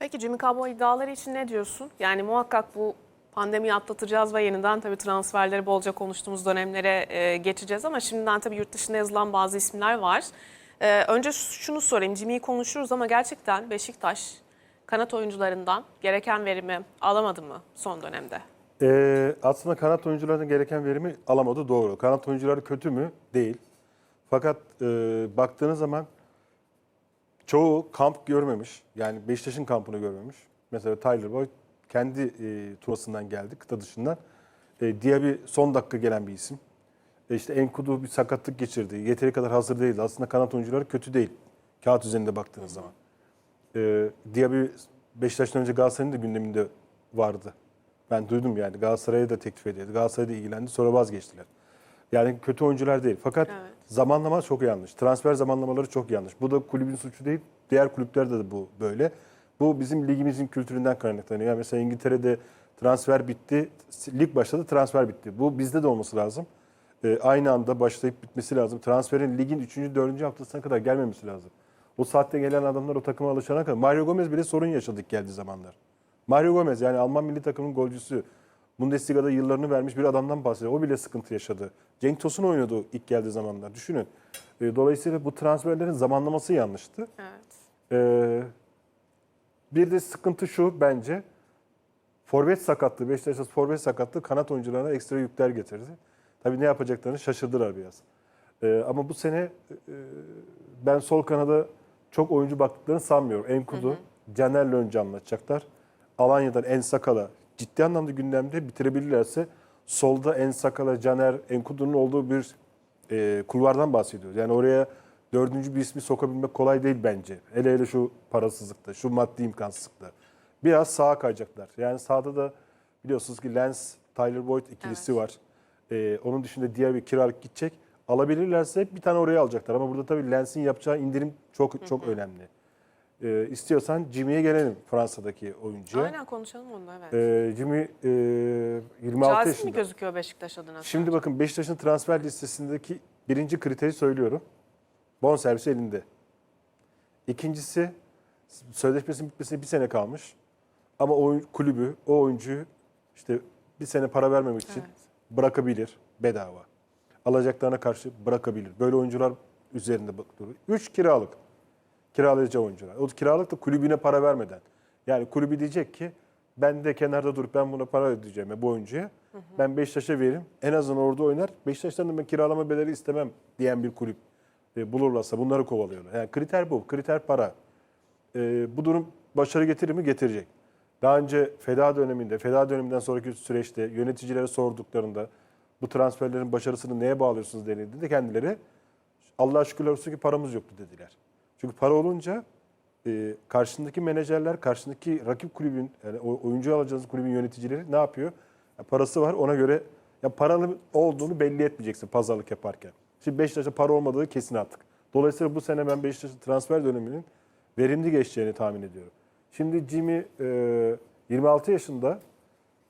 Peki Jimmy Cabo iddiaları için ne diyorsun? Yani muhakkak bu pandemiyi atlatacağız ve yeniden tabii transferleri bolca konuştuğumuz dönemlere e, geçeceğiz ama şimdiden tabii yurt dışında yazılan bazı isimler var. E, önce şunu sorayım. Jimmy'yi konuşuruz ama gerçekten Beşiktaş kanat oyuncularından gereken verimi alamadı mı son dönemde? Ee, aslında kanat oyuncularının gereken verimi alamadı doğru. Kanat oyuncuları kötü mü? Değil. Fakat e, baktığınız zaman çoğu kamp görmemiş. Yani Beşiktaş'ın kampını görmemiş. Mesela Tyler Boyd kendi e, turnuvasından geldi kıta dışından. E, Diaby son dakika gelen bir isim. E, işte Enkudu bir sakatlık geçirdi. Yeteri kadar hazır değildi. Aslında kanat oyuncuları kötü değil. Kağıt üzerinde baktığınız zaman. E, Diaby Beşiktaş'tan önce Galatasaray'ın da gündeminde vardı. Ben duydum yani Galatasaray'a da teklif edildi. Galatasaray da ilgilendi sonra vazgeçtiler. Yani kötü oyuncular değil. Fakat Evet. Zamanlama çok yanlış. Transfer zamanlamaları çok yanlış. Bu da kulübün suçu değil. Diğer kulüplerde de bu böyle. Bu bizim ligimizin kültüründen kaynaklanıyor. Yani mesela İngiltere'de transfer bitti, lig başladı, transfer bitti. Bu bizde de olması lazım. Ee, aynı anda başlayıp bitmesi lazım. Transferin ligin 3. 4. haftasına kadar gelmemesi lazım. O saatte gelen adamlar o takıma alışana kadar. Mario Gomez bile sorun yaşadık geldiği zamanlar. Mario Gomez yani Alman milli takımının golcüsü. Bundesliga'da yıllarını vermiş bir adamdan bahsediyor. O bile sıkıntı yaşadı. Cenk Tosun oynuyordu ilk geldiği zamanlar. Düşünün. Ee, Dolayısıyla bu transferlerin zamanlaması yanlıştı. Evet. Ee, bir de sıkıntı şu bence. Forvet sakatlığı, Beşiktaş'ta forvet sakatlığı kanat oyuncularına ekstra yükler getirdi. Tabii ne yapacaklarını şaşırdılar biraz. Ee, ama bu sene e, ben sol kanada çok oyuncu baktıklarını sanmıyorum. Enkudu, Caner'le önce anlatacaklar. Alanya'dan En Sakala ciddi anlamda gündemde bitirebilirlerse solda En Sakala, Caner, Enkudu'nun olduğu bir e, kulvardan bahsediyoruz. Yani oraya dördüncü bir ismi sokabilmek kolay değil bence. Hele hele şu parasızlıkta, şu maddi imkansızlıkta. Biraz sağa kayacaklar. Yani sağda da biliyorsunuz ki Lens, Tyler Boyd ikilisi var. E, onun dışında diğer bir kiralık gidecek. Alabilirlerse bir tane oraya alacaklar. Ama burada tabii Lens'in yapacağı indirim çok çok önemli. E, istiyorsan Jimmy'ye gelelim Fransa'daki oyuncuya. Aynen konuşalım onu da evet. E, Jimmy e, 26 Cazip yaşında. mi gözüküyor Beşiktaş adına? Şimdi sence? bakın Beşiktaş'ın transfer listesindeki birinci kriteri söylüyorum. Bonservisi elinde. İkincisi sözleşmesinin bitmesine bir sene kalmış. Ama oyun, kulübü o oyuncuyu işte bir sene para vermemek için Evet. bırakabilir bedava. Alacaklarına karşı bırakabilir. Böyle oyuncular üzerinde bakılıyor. Üç kiralık. Kiralayıcı oyuncular. O kiralık da kulübüne para vermeden. Yani kulübü diyecek ki ben de kenarda durup ben buna para ödeyeceğim bu oyuncuya. Ben Beşiktaş'a veririm. En azından orada oynar. Beşiktaş'tan da ben kiralama bedeli istemem diyen bir kulüp e, bulurlarsa bunları kovalıyorlar. Yani kriter bu. Kriter para. E, bu durum başarı getirir mi? Getirecek. Daha önce feda döneminde, feda döneminden sonraki süreçte yöneticilere sorduklarında bu transferlerin başarısını neye bağlıyorsunuz denildiğinde kendileri Allah'a şükürler olsun ki paramız yoktu dediler. Çünkü para olunca e, karşındaki menajerler, karşındaki rakip kulübün, yani oyuncu alacağınız kulübün yöneticileri ne yapıyor? Ya parası var ona göre ya paralı olduğunu belli etmeyeceksin pazarlık yaparken. Şimdi Beşiktaş'ta para olmadığı kesin artık. Dolayısıyla bu sene ben Beşiktaş'ın transfer döneminin verimli geçeceğini tahmin ediyorum. Şimdi Jimmy e, 26 yaşında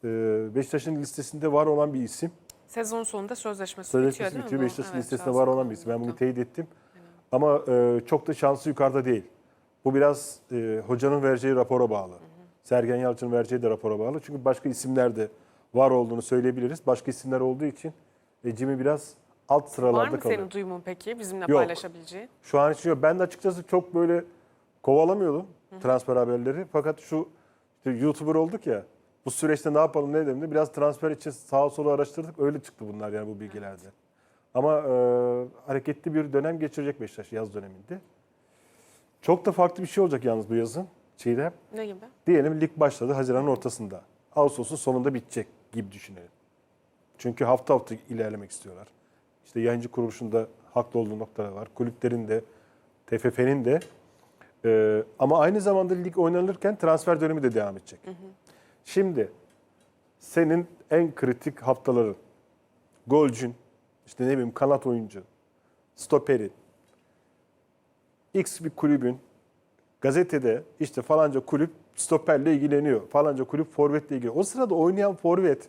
e, Beşiktaş'ın listesinde var olan bir isim. Sezon sonunda sözleşmesi, Sözleşmesi bitiyor değil bitiyor. mi? Bu? Beşiktaş'ın Evet, listesinde var olan bir isim. Ben bunu teyit ettim. Ama e, çok da şansı yukarıda değil. Bu biraz e, hocanın vereceği rapora bağlı. Sergen Yalçın'ın vereceği de rapora bağlı. Çünkü başka isimler de var olduğunu söyleyebiliriz. Başka isimler olduğu için e, Jimmy biraz alt Var sıralarda mı kalıyor. senin duyumun peki bizimle Yok. paylaşabileceğin? Şu an için yok. Ben de açıkçası çok böyle kovalamıyordum transfer haberleri. Fakat şu işte YouTuber olduk ya. Bu süreçte ne yapalım ne edelim de biraz transfer için sağa sola araştırdık. Öyle çıktı bunlar yani bu bilgilerde. Ama e, hareketli bir dönem geçirecek Beşiktaş yaz döneminde. Çok da farklı bir şey olacak yalnız bu yazın. Çiğdem. Ne gibi? Diyelim lig başladı Haziran'ın ortasında. Ağustos'un sonunda bitecek gibi düşünelim. Çünkü hafta hafta ilerlemek istiyorlar. İşte yayıncı kuruluşunda haklı olduğu noktalar var. Kulüplerin de, TFF'nin de. Ee, ama aynı zamanda lig oynanırken transfer dönemi de devam edecek. Şimdi senin en kritik haftaların, golcün, işte ne bileyim kanat oyuncu, stoperi, X bir kulübün gazetede işte falanca kulüp stoperle ilgileniyor. Falanca kulüp forvetle ilgileniyor. O sırada oynayan forvet,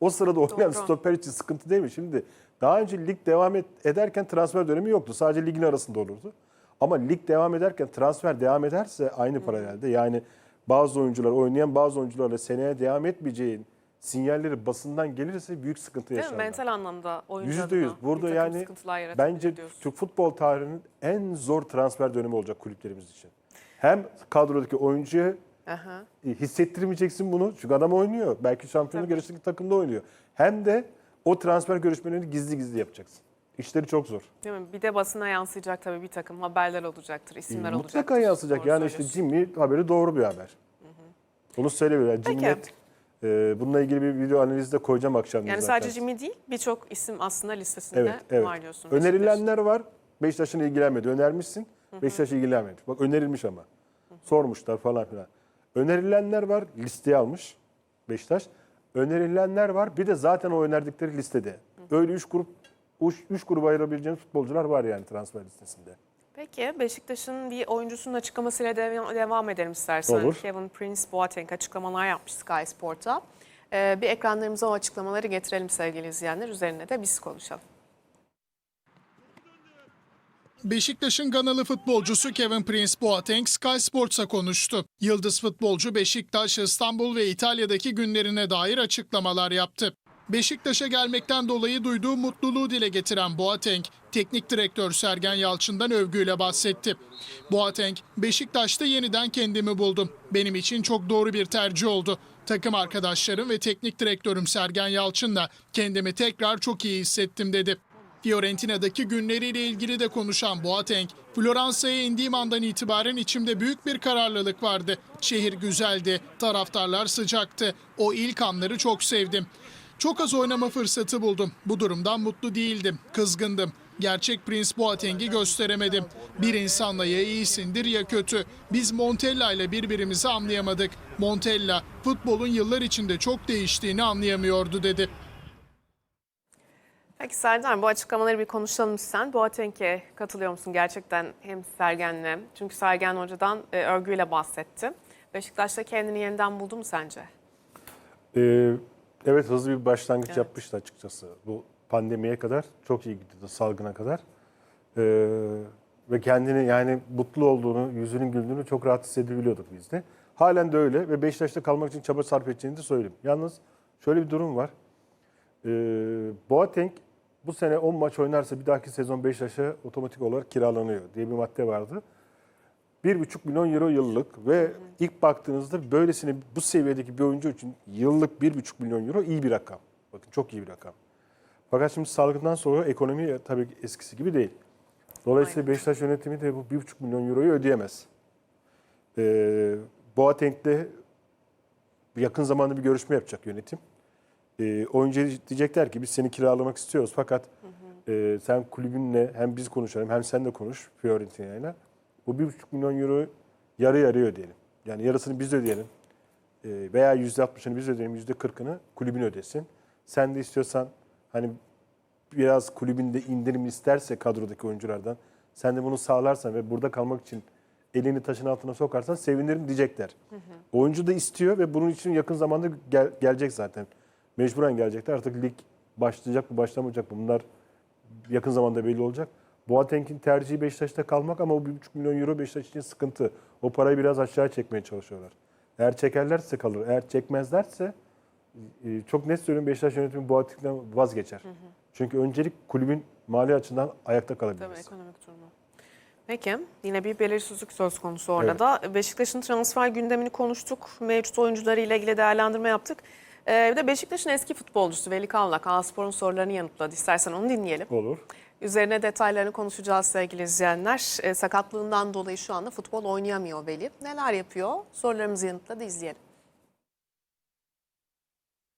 o sırada oynayan Doğru. stoper için sıkıntı değil mi? Şimdi daha önce lig devam et, ederken transfer dönemi yoktu. Sadece ligin arasında olurdu. Ama lig devam ederken transfer devam ederse aynı paralelde yani bazı oyuncular oynayan bazı oyuncularla seneye devam etmeyeceğin sinyalleri basından gelirse büyük sıkıntı yaşarlar. Mental anlamda oyuncu Yüzde yüz. adına Burada bir takım yani sıkıntılar yaratabilir bence diyorsun. Türk futbol tarihinin en zor transfer dönemi olacak kulüplerimiz için. Hem kadrodaki oyuncuya Aha. e, hissettirmeyeceksin bunu. Çünkü adam oynuyor. Belki şampiyonluk Tabii. yarışındaki takımda oynuyor. Hem de o transfer görüşmelerini gizli gizli yapacaksın. İşleri çok zor. Değil mi? Bir de basına yansıyacak tabii bir takım haberler olacaktır, isimler olacaktır. E, Mutlaka yansıyacak. Doğru Yani işte söylüyorsun. Jimmy haberi doğru bir haber. Onu söyleyebilir. Yani Jimmy Peki. e, bununla ilgili bir video analizi de koyacağım akşam. Yani zaten. sadece Jimmy değil birçok isim aslında listesinde Evet, evet. var diyorsun. Beşiktaş. Önerilenler var. Beşiktaş'ın ilgilenmedi. Önermişsin. Beşiktaş ilgilenmedi. Bak önerilmiş ama. Sormuşlar falan filan. Önerilenler var. Listeye almış Beşiktaş. Önerilenler var. Bir de zaten o önerdikleri listede. Öyle üç grup üç, üç gruba ayırabileceğiniz futbolcular var yani transfer listesinde. Peki Beşiktaş'ın bir oyuncusunun açıklamasıyla devam, devam edelim istersen. Olur. Kevin Prince Boateng açıklamalar yapmış Sky Sport'a. Ee, bir ekranlarımıza o açıklamaları getirelim sevgili izleyenler. Üzerine de biz konuşalım. Beşiktaş'ın Ganalı futbolcusu Kevin Prince Boateng Sky Sports'a konuştu. Yıldız futbolcu Beşiktaş, İstanbul ve İtalya'daki günlerine dair açıklamalar yaptı. Beşiktaş'a gelmekten dolayı duyduğu mutluluğu dile getiren Boateng, teknik direktör Sergen Yalçın'dan övgüyle bahsetti. Boateng, Beşiktaş'ta yeniden kendimi buldum. Benim için çok doğru bir tercih oldu. Takım arkadaşlarım ve teknik direktörüm Sergen Yalçın'la kendimi tekrar çok iyi hissettim dedi. Fiorentina'daki günleriyle ilgili de konuşan Boateng, Floransa'ya indiğim andan itibaren içimde büyük bir kararlılık vardı. Şehir güzeldi, taraftarlar sıcaktı. O ilk anları çok sevdim. Çok az oynama fırsatı buldum. Bu durumdan mutlu değildim, kızgındım. Gerçek Prince Boateng'i gösteremedim. Bir insanla ya iyisindir ya kötü. Biz Montella ile birbirimizi anlayamadık. Montella futbolun yıllar içinde çok değiştiğini anlayamıyordu dedi. Peki Serdar bu açıklamaları bir konuşalım sen. Boateng'e katılıyor musun gerçekten hem Sergen'le? Çünkü Sergen Hoca'dan e, örgüyle bahsetti. Beşiktaş'ta kendini yeniden buldu mu sence? Ee, evet hızlı bir başlangıç Evet. yapmıştı açıkçası. Bu pandemiye kadar çok iyi gidiyordu salgına kadar. Ee, ve kendini yani mutlu olduğunu, yüzünün güldüğünü çok rahat hissedebiliyorduk biz de. Halen de öyle ve Beşiktaş'ta kalmak için çaba sarf edeceğini de söyleyeyim. Yalnız şöyle bir durum var. Ee, Boateng bu sene 10 maç oynarsa bir dahaki sezon Beşiktaş'a otomatik olarak kiralanıyor diye bir madde vardı. 1,5 milyon euro yıllık ve ilk baktığınızda böylesine bu seviyedeki bir oyuncu için yıllık 1,5 milyon euro iyi bir rakam. Bakın çok iyi bir rakam. Fakat şimdi salgından sonra ekonomi tabii ki eskisi gibi değil. Dolayısıyla Aynen. Beşiktaş yönetimi de bu 1,5 milyon euroyu ödeyemez. Ee, Boateng'le yakın zamanda bir görüşme yapacak yönetim. Ee, oyuncuya diyecekler ki biz seni kiralamak istiyoruz fakat e, sen kulübünle hem biz konuşalım hem sen de konuş Fiorentina'yla. Bu 1,5 milyon euro yarı yarıya ödeyelim. Yani yarısını biz ödeyelim. Ee, veya %60'ını biz ödeyelim, %40'ını kulübün ödesin. Sen de istiyorsan hani biraz kulübünde indirim isterse kadrodaki oyunculardan sen de bunu sağlarsan ve burada kalmak için elini taşın altına sokarsan sevinirim diyecekler. Oyuncu da istiyor ve bunun için yakın zamanda gel- gelecek zaten. Mecburen gelecekler. Artık lig başlayacak mı başlamayacak mı bunlar yakın zamanda belli olacak. Boateng'in tercihi Beşiktaş'ta kalmak ama o 1,5 milyon euro Beşiktaş için sıkıntı. O parayı biraz aşağı çekmeye çalışıyorlar. Eğer çekerlerse kalır. Eğer çekmezlerse e, çok net söylüyorum Beşiktaş yönetimi Boateng'den vazgeçer. Çünkü öncelik kulübün mali açıdan ayakta Tabii kalabilmesi. ekonomik durumu. Peki yine bir belirsizlik söz konusu orada da. Beşiktaş'ın transfer gündemini konuştuk. Mevcut oyuncularıyla ilgili değerlendirme yaptık. Ee, bir de Beşiktaş'ın eski futbolcusu Veli Kavlak, A-Spor'un sorularını yanıtladı. İstersen onu dinleyelim. Olur. Üzerine detaylarını konuşacağız sevgili izleyenler. Ee, sakatlığından dolayı şu anda futbol oynayamıyor Veli. Neler yapıyor? Sorularımızı yanıtladı izleyelim.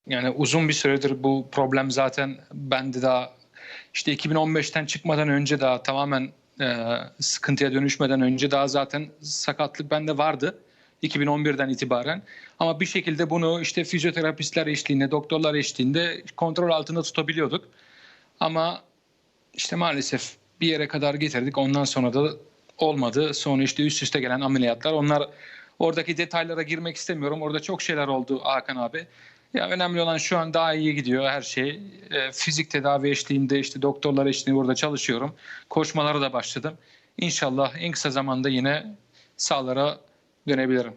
Yani uzun bir süredir bu problem zaten bende daha işte 2015'ten çıkmadan önce daha tamamen e, sıkıntıya dönüşmeden önce daha zaten sakatlık bende vardı. 2011'den itibaren. Ama bir şekilde bunu işte fizyoterapistler eşliğinde, doktorlar eşliğinde kontrol altında tutabiliyorduk. Ama işte maalesef bir yere kadar getirdik. Ondan sonra da olmadı. Sonra işte üst üste gelen ameliyatlar. Onlar oradaki detaylara girmek istemiyorum. Orada çok şeyler oldu Hakan abi. Ya önemli olan şu an daha iyi gidiyor her şey. E, fizik tedavi eşliğinde işte doktorlar eşliğinde burada çalışıyorum. Koşmalara da başladım. İnşallah en kısa zamanda yine sahalara dönebilirim.